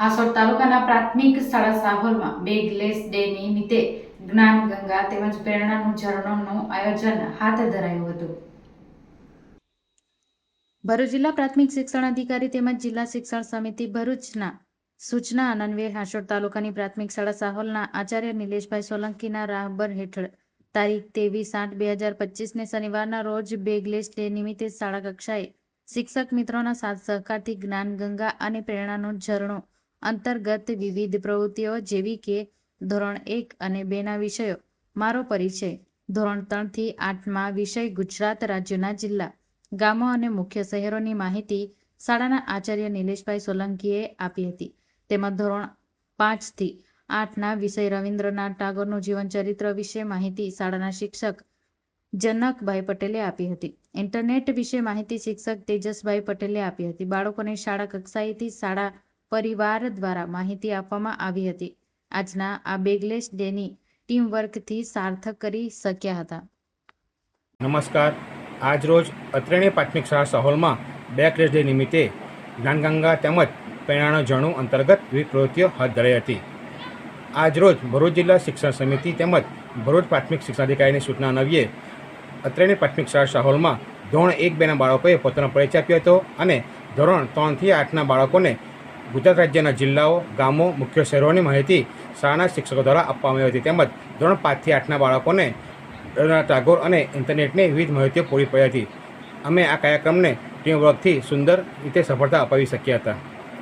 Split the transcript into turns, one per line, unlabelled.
આસોડ તાલુકાના પ્રાથમિક શાળા સાહોલમાં બેગલેસ ડે નિમિત્તે જ્ઞાન ગંગા તેમજ પ્રેરણાનું ઝરણોનું આયોજન હાથ ધરાયું હતું. ભરૂચ જિલ્લા પ્રાથમિક શિક્ષણ અધિકારી તેમજ જિલ્લા શિક્ષણ સમિતિ ભરૂચના સૂચના અનન્વય હાંસોડ તાલુકાની પ્રાથમિક શાળા સાહોલના આચાર્ય નિલેશભાઈ સોલંકીના રાહબર હેઠળ તારીખ ત્રેવીસ આઠ બે હજાર પચીસને શનિવારના રોજ બેગલેસ ડે નિમિત્તે શાળા કક્ષાએ શિક્ષક મિત્રોના સાથ સહકારથી જ્ઞાન ગંગા અને પ્રેરણાનો ઝરણું અંતર્ગત વિવિધ પ્રવૃત્તિઓ જેવી કે ધોરણ એક અને બેના વિષયો. મારો પરિચય. ધોરણ ત્રણથી આઠમાં વિષય ગુજરાત રાજ્યના જિલ્લા. ગામો અને મુખ્ય શહેરોની માહિતી શાળાના આચાર્ય નિલેશભાઈ સોલંકીએ આપી હતી. તેમજ ધોરણ પાંચથી આઠના વિષય રવિન્દ્રનાથ ટાગોરનું જીવનચરિત્ર વિશે માહિતી શાળાના શિક્ષક જનકભાઈ પટેલે આપી હતી. ઇન્ટરનેટ વિશે માહિતી શિક્ષક તેજસભાઈ પટેલે આપી હતી. બાળકોને શાળા કક્ષાએથી શાળા પરિવાર દ્વારા માહિતી આપવામાં આવી હતી. આજના આ બેગલેસ ડેની ટીમ વર્કથી સાર્થક કરી શક્યા હતા.
નમસ્કાર. આજરોજ અત્રેણી પ્રાથમિક શાળા સહોલમાં બેક રેસ ડે નિમિત્તે જ્ઞાનગંગા તેમજ પ્રેરણાનો જણું અંતર્ગત વિવિધ પ્રવૃત્તિઓ હાથ ધરાઈ હતી. આજરોજ ભરૂચ જિલ્લા શિક્ષણ સમિતિ તેમજ ભરૂચ પ્રાથમિક શિક્ષણાધિકારીની સૂચના અન્વયે અત્રેણી પ્રાથમિક શાળા સહોલમાં ધોરણ એક બેના બાળકોએ પોતાનો પરિચય આપ્યો હતો અને ધોરણ ત્રણથી આઠના બાળકોને ગુજરાત રાજ્યના જિલ્લાઓ, ગામો, મુખ્ય શહેરોની માહિતી શાળાના શિક્ષકો દ્વારા આપવામાં આવી હતી. તેમજ ધોરણ પાંચથી આઠના બાળકોને ટાગોર અને ઇન્ટરનેટની વિવિધ માહિતીઓ પૂરી પડી હતી. અમે આ કાર્યક્રમને ટીમ વર્કથી સુંદર રીતે સફળતા અપાવી શક્યા હતા.